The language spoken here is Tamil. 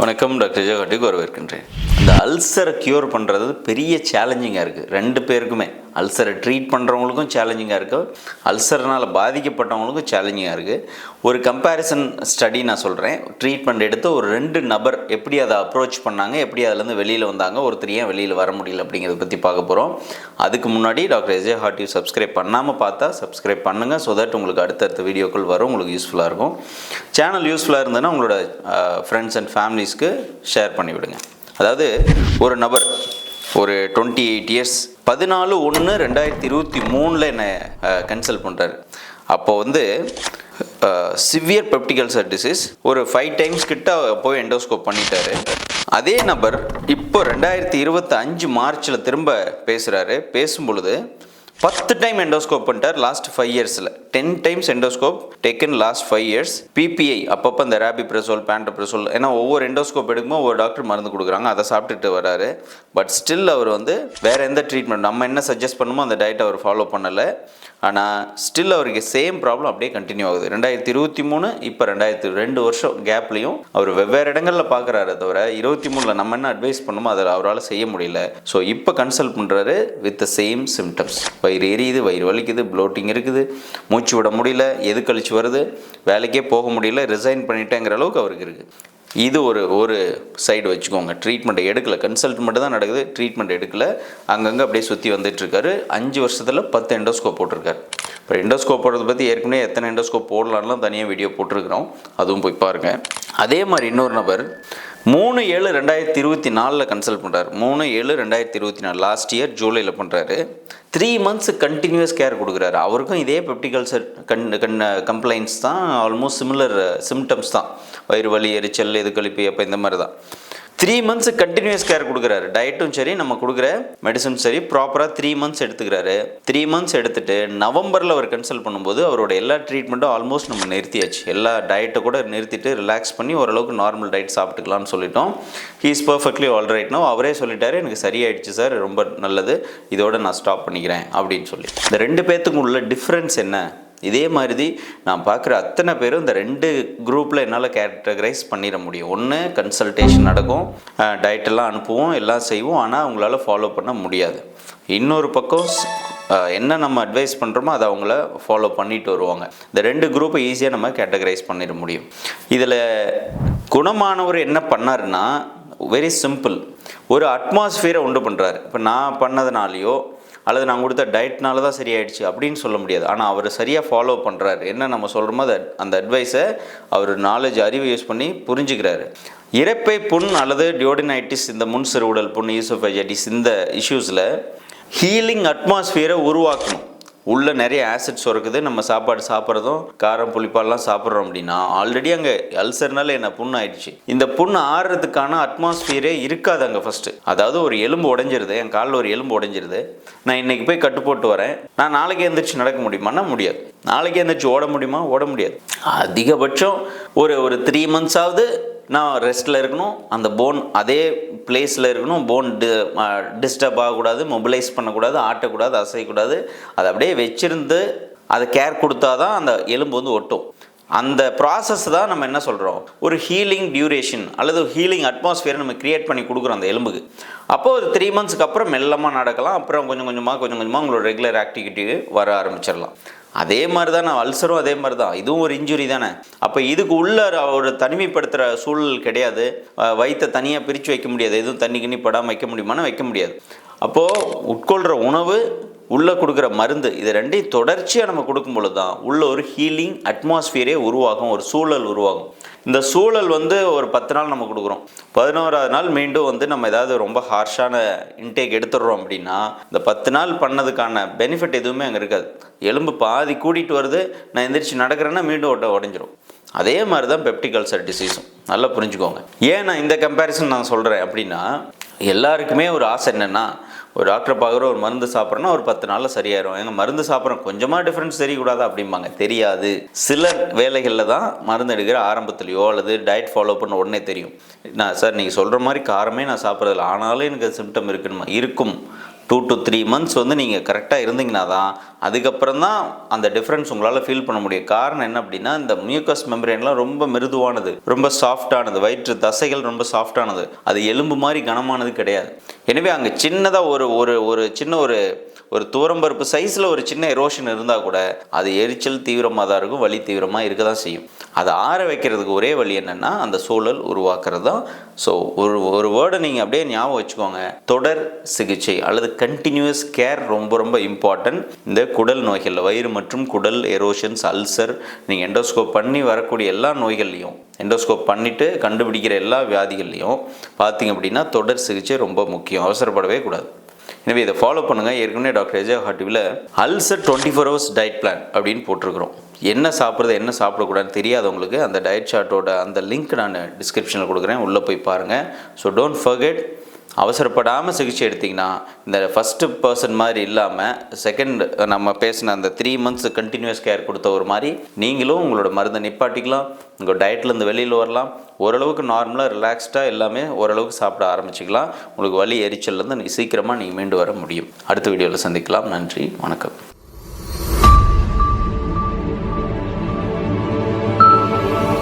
வணக்கம் டாக்டர் ஜெகட்டிக்கு வரவேற்கின்றேன். இந்த அல்சரை க்யூர் பண்ணுறது பெரிய சேலஞ்சிங்காக இருக்குது ரெண்டு பேருக்குமே. அல்சரை ட்ரீட் பண்ணுறவங்களுக்கும் சேலஞ்சிங்காக இருக்குது அல்சர்னால் பாதிக்கப்பட்டவங்களுக்கும் சேலஞ்சிங்காக இருக்குது ஒரு கம்பேரிசன் ஸ்டடி நான் சொல்கிறேன் ட்ரீட்மெண்ட் எடுத்து ஒரு ரெண்டு நபர் எப்படி அதை அப்ரோச் பண்ணாங்க எப்படி அதுலேருந்து வெளியில் வந்தாங்க ஒருத்தர் ஏன் வெளியில் வர முடியல அப்படிங்கிறத பற்றி பார்க்க போகிறோம் அதுக்கு முன்னாடி டாக்டர் எஜே ஹார்டிவ் சப்ஸ்கிரைப் பண்ணாமல் பார்த்தா சப்ஸ்கிரைப் பண்ணுங்கள் ஸோ தட் உங்களுக்கு அடுத்தடுத்த வீடியோக்கள் வரும். உங்களுக்கு யூஸ்ஃபுல்லாக இருக்கும். சேனல் யூஸ்ஃபுல்லாக இருந்ததுன்னா உங்களோட ஃப்ரெண்ட்ஸ் அண்ட் ஃபேமிலிஸ்க்கு ஷேர் பண்ணிவிடுங்க. அதாவது ஒரு நபர் ஒரு டுவெண்ட்டி எயிட் இயர்ஸ் பதினாலு ஒன்று ரெண்டாயிரத்தி இருபத்தி மூணில் என்னை கன்சல்ட் பண்ணுறாரு அப்போ வந்து சிவியர் பெப்டிகல்சர் டிசீஸ் ஒரு ஃபைவ் டைம்ஸ் கிட்ட போய் எண்டோஸ்கோப் பண்ணிட்டாரு. அதே நபர் இப்போ ரெண்டாயிரத்தி இருபத்தி அஞ்சு மார்ச்சில் திரும்ப பேசுகிறாரு பேசும்பொழுது பத்து டைம் எண்டோஸ்கோப் பண்ணிட்டார் லாஸ்ட் ஃபைவ் இயர்ஸில் ten times endoscope taken last five years PPI அப்பப்போ இந்த ரேபி ப்ரெசோல் பேண்டப்ரெசோல் ஏன்னா ஒவ்வொரு எண்டோஸ்கோப் எடுக்கும்போது ஒவ்வொரு டாக்டர் மருந்து கொடுக்குறாங்க அதை சாப்பிட்டுட்டு வராரு. பட் ஸ்டில் அவர் வந்து வேறு எந்த ட்ரீட்மெண்ட் நம்ம என்ன சஜஸ்ட் பண்ணுமோ அந்த டயட் அவர் ஃபாலோ பண்ணலை. ஆனால் ஸ்டில் அவருக்கு சேம் ப்ராப்ளம் அப்படியே கண்டினியூ ஆகுது. ரெண்டாயிரத்தி இருபத்தி மூணு இப்போ ரெண்டாயிரத்தி ரெண்டு வருஷம் கேப்லையும் அவர் வெவ்வேறு இடங்களில் பார்க்குறாரு தவிர இருபத்தி மூணில் நம்ம என்ன அட்வைஸ் பண்ணுமோ அதில் அவரால் செய்ய முடியல. ஸோ இப்போ கன்சல்ட் பண்ணுறாரு வித் த சேம் சிம்டம்ஸ் வயிறு எரியுது வயிறு வலிக்குது ப்ளோட்டிங் இருக்குது. மூச்சு விட முடியல எது கழிச்சு வருது? வேலைக்கே போக முடியல ரிசைன் பண்ணிட்டேங்கிற அளவுக்கு அவருக்கு இருக்குது இது ஒரு ஒரு சைடு வச்சுக்கோங்க. ட்ரீட்மெண்ட் எடுக்கல. கன்சல்ட் மட்டும் தான் நடக்குது. ட்ரீட்மெண்ட் எடுக்கல. அங்கங்கே அப்படியே சுற்றி வந்துட்டுருக்காரு அஞ்சு வருஷத்தில் பத்து எண்டோஸ்கோப் போட்டிருக்காரு. இப்போ எண்டோஸ்கோப் போடுறத பற்றி ஏற்கனவே எத்தனை எண்டோஸ்கோப் போடலான்லாம் தனியாக வீடியோ போட்டிருக்கிறோம். அதுவும் போய் பாருங்கள் அதே மாதிரி இன்னொரு நபர் மூணு ஏழு ரெண்டாயிரத்தி இருபத்தி நாலில் கன்சல்ட் பண்ணுறார் மூணு ஏழு ரெண்டாயிரத்தி இருபத்தி நாலு லாஸ்ட் இயர் ஜூலையில் பண்ணுறாரு த்ரீ மந்த்ஸ் கண்டினியூஸ் கேர் கொடுக்குறாரு. அவருக்கும் இதே பெப்டிகல்சர் கண் கண் கம்ப்ளைண்ட்ஸ் தான் ஆல்மோஸ்ட் சிமிலர் சிம்டம்ஸ் தான். வயிறு வலி எரிச்சல் எது கழிப்பு அப்போ இந்த மாதிரி தான் த்ரீ மந்த்ஸ் கண்டினியூஸ் கேர் கொடுக்குறாரு. டயட்டும் சரி நம்ம கொடுக்குற மெடிசன் சரி ப்ராப்பராக த்ரீ மந்த்ஸ் எடுத்துக்கிறாரு. த்ரீ மந்த்ஸ் எடுத்துட்டு நவம்பரில் அவர் கன்சல்ட் பண்ணும்போது அவரோட எல்லா ட்ரீட்மெண்ட்டும் ஆல்மோஸ்ட் நம்ம நிறுத்தியாச்சு. எல்லா டயட்டை கூட நிறுத்திட்டு ரிலாக்ஸ் பண்ணி ஓரளவுக்கு நார்மல் டயட் சாப்பிட்டுக்கலாம்னு சொல்லிட்டோம். ஹீ இஸ் பர்ஃபெக்ட்லி ஆல் ரைட்னோ அவரே சொல்லிட்டாரு எனக்கு சரியாயிடுச்சு சார் ரொம்ப நல்லது. இதோட நான் ஸ்டாப் பண்ணிக்கிறேன். அப்படின்னு சொல்லி இந்த ரெண்டு பேர்த்துக்கும் உள்ள டிஃப்ரென்ஸ் என்ன? இதே மாதிரி நான் பார்க்குற அத்தனை பேரும் இந்த ரெண்டு குரூப்பில் என்னால் கேட்டகரைஸ் பண்ணிட முடியும். ஒன்று கன்சல்டேஷன் நடக்கும் டயட்டெல்லாம் அனுப்புவோம் எல்லாம் செய்வோம் ஆனால் அவங்களால ஃபாலோ பண்ண முடியாது. இன்னொரு பக்கம் என்ன நம்ம அட்வைஸ் பண்ணுறோமோ அதை அவங்கள ஃபாலோ பண்ணிட்டு வருவாங்க. இந்த ரெண்டு குரூப்பை ஈஸியாக நம்ம கேட்டகரைஸ் பண்ணிட முடியும். இதில் குணமானவர் என்ன பண்ணாருன்னா வெரி சிம்பிள் ஒரு அட்மாஸ்ஃபியரை உண்டு பண்ணுறாரு இப்போ நான் பண்ணதுனாலையோ அல்லது நான் கொடுத்த டயட்னால தான் சரியாயிடுச்சு அப்படின்னு சொல்ல முடியாது. ஆனால் அவர் சரியாக ஃபாலோ பண்ணுறாரு என்ன நம்ம சொல்கிறோமோ அதை அந்த அட்வைஸை அவர் நாலேஜ் அறிவு யூஸ் பண்ணி புரிஞ்சுக்கிறாரு. இறப்பை புண் அல்லது டியோடினைட்டிஸ் இந்த முன் சிறுவுடல் புண் ஈசோஃபைஜைட்டிஸ் இந்த இஷ்யூஸில் ஹீலிங் அட்மாஸ்ஃபியரை உருவாக்கணும். உள்ள நிறைய ஆசிட்ஸ் இருக்குது நம்ம சாப்பாடு சாப்பிட்றதும் காரம் புளிப்பாலாம் சாப்பிட்றோம் அப்படின்னா ஆல்ரெடி அங்கே அல்சர்னால என்ன புண்ணு ஆயிடுச்சு. இந்த புண்ணு ஆறுறதுக்கான அட்மாஸ்பியரே இருக்காது அங்கே ஃபஸ்ட்டு அதாவது ஒரு எலும்பு உடஞ்சிருது என் காலில் ஒரு எலும்பு உடஞ்சிருது. நான் இன்னைக்கு போய் கட்டு போட்டு வரேன். நான் நாளைக்கு எந்திரிச்சு நடக்க முடியுமான்னா முடியாது. நாளைக்கு எந்திரிச்சு ஓட முடியுமா? ஓட முடியாது. அதிகபட்சம் ஒரு ஒரு த்ரீ மந்த்ஸாவது நான் ரெஸ்ட்டில் இருக்கணும் அந்த போன் அதே பிளேஸில் இருக்கணும் போன் டி டிஸ்டர்ப் ஆகக்கூடாது மொபிலைஸ் பண்ணக்கூடாது ஆட்டக்கூடாது அசையக்கூடாது. அதை அப்படியே வச்சிருந்து அதை கேர் கொடுத்தா தான் அந்த எலும்பு வந்து ஒட்டும். அந்த ப்ராசஸ் தான் நம்ம என்ன சொல்கிறோம் ஒரு ஹீலிங் டியூரேஷன் அல்லது ஹீலிங் அட்மாஸ்ஃபியர் நம்ம கிரியேட் பண்ணி கொடுக்குறோம் அந்த எலும்புக்கு. அப்போது ஒரு த்ரீ மந்த்ஸ்க்கு அப்புறம் மெல்லமாக நடக்கலாம். அப்புறம் கொஞ்சம் கொஞ்சமாக கொஞ்சம் கொஞ்சமாக உங்களோட ரெகுலர் ஆக்டிவிட்டி வர ஆரம்பிச்சிடலாம். அதே மாதிரி தான் நான் அல்சரும் அதே மாதிரி தான் இதுவும் ஒரு இன்ஜுரி தானே? அப்போ இதுக்கு உள்ள ஒரு தனிமைப்படுத்துகிற சூழல் கிடையாது. வயிற்றை தனியாக பிரித்து வைக்க முடியாது. எதுவும் தண்ணி கிண்ணி படாமல் வைக்க முடியுமானா வைக்க முடியாது. அப்போது உட்கொள்கிற உணவு உள்ளே கொடுக்குற மருந்து இது ரெண்டையும் தொடர்ச்சியாக நம்ம கொடுக்கும் பொழுது தான் உள்ள ஒரு ஹீலிங் அட்மாஸ்ஃபியரே உருவாகும் ஒரு சூழல் உருவாகும். இந்த சூழல் வந்து ஒரு பத்து நாள் நம்ம கொடுக்குறோம். பதினோராவது நாள் மீண்டும் வந்து நம்ம ஏதாவது ரொம்ப ஹார்ஷான இன்டேக் எடுத்துடுறோம் அப்படின்னா இந்த பத்து நாள் பண்ணதுக்கான பெனிஃபிட் எதுவுமே அங்கே இருக்காது. எலும்பு பாதி கூட்டிகிட்டு வருது நான் எந்திரிச்சு நடக்கிறேன்னா மீண்டும் ஒட்ட உடஞ்சிரும். அதே மாதிரி தான் பெப்டிகல்சர் டிசீஸும் நல்லா புரிஞ்சுக்கோங்க. ஏன் நான் இந்த கம்பேரிசன் நான் சொல்கிறேன் அப்படின்னா எல்லாருக்குமே ஒரு ஆசை என்னென்னா ஒரு டாக்டரை பார்க்குற ஒரு மருந்து சாப்பிட்றோன்னா ஒரு பத்து நாளில் சரியாயிரும். எங்கள் மருந்து சாப்பிட்றோம் கொஞ்சமாக டிஃப்ரென்ஸ் தெரியக்கூடாது அப்படிம்பாங்க. தெரியாது. சில வேலைகளில் தான் மருந்து எடுக்கிற ஆரம்பத்துலேயோ அல்லது டயட் ஃபாலோ பண்ண உடனே தெரியும். நான் சார் நீங்கள் சொல்கிற மாதிரி காரமே நான் சாப்பிட்றதில்ல. ஆனாலும் எனக்கு சிம்டம் இருக்குன்னு இருக்கும். டூ டு த்ரீ மந்த்ஸ் வந்து நீங்கள் கரெக்டாக இருந்தீங்கன்னா தான் அதுக்கப்புறம் தான் அந்த டிஃப்ரென்ஸ் உங்களால் ஃபீல் பண்ண முடியும். காரணம் என்ன அப்படின்னா இந்த மியூக்கஸ் மெம்பரேன்லாம் ரொம்ப மிருதுவானது. ரொம்ப சாஃப்டானது வயிற்று தசைகள் ரொம்ப சாஃப்டானது அது எலும்பு மாதிரி கனமானது கிடையாது. எனவே அங்கே சின்னதாக ஒரு ஒரு ஒரு சின்ன ஒரு ஒரு தூரம்பருப்பு சைஸில் ஒரு சின்ன எரோஷன் இருந்தால் கூட அது எரிச்சல் தீவிரமாக தான் இருக்கும் வலி தீவிரமாக இருக்க தான் செய்யும். அதை ஆற வைக்கிறதுக்கு ஒரே வழி என்னென்னா அந்த சூழல் உருவாக்குறது தான். ஸோ ஒரு ஒரு வேர்டை நீங்கள் அப்படியே ஞாபகம் வச்சுக்கோங்க. தொடர் சிகிச்சை அல்லது கண்டினியூஸ் கேர் ரொம்ப ரொம்ப இம்பார்ட்டன்ட் இந்த குடல் நோய்களில் வயிறு மற்றும் குடல் எரோஷன்ஸ் அல்சர் நீங்கள் எண்டோஸ்கோப் பண்ணி வரக்கூடிய எல்லா நோய்கள்லையும் எண்டோஸ்கோப் பண்ணிவிட்டு கண்டுபிடிக்கிற எல்லா வியாதிகள்லையும் பார்த்தீங்க அப்படின்னா தொடர் சிகிச்சை ரொம்ப முக்கியம். அவசரப்படவே கூடாது. எனவே இதை ஃபாலோ பண்ணுங்கள் ஏற்கனவே டாக்டர் எஜா ஹாட்டிவில் ulcer twenty four hours diet plan அப்படின்னு போட்டிருக்கிறோம். என்ன சாப்பிட்றது என்ன சாப்பிடக்கூடாதுன்னு தெரியாதவங்களுக்கு அந்த டயட் சார்ட்டோட அந்த லிங்க் நான் டிஸ்கிரிப்ஷனில் கொடுக்குறேன். உள்ளே போய் பாருங்கள் ஸோ டோன்ட் ஃபர்கெட் அவசரப்படாமல் சிகிச்சை எடுத்திங்கன்னா இந்த ஃபஸ்ட்டு பர்சன் மாதிரி இல்லாமல் செகண்ட் நம்ம பேசின அந்த த்ரீ மந்த்ஸ் கண்டினியூஸ் கேர் கொடுத்த ஒரு மாதிரி நீங்களும் உங்களோட மருந்தை நிப்பாட்டிக்கலாம் உங்கள் டயட்லேருந்து வெளியில் வரலாம் ஓரளவுக்கு நார்மலாக ரிலாக்ஸ்டாக எல்லாமே ஓரளவுக்கு சாப்பிட ஆரம்பிச்சிக்கலாம். உங்களுக்கு வலி எரிச்சல்லேருந்து சீக்கிரமாக நீங்கள் மீண்டு வர முடியும். அடுத்த வீடியோவில் சந்திக்கலாம். நன்றி. வணக்கம்.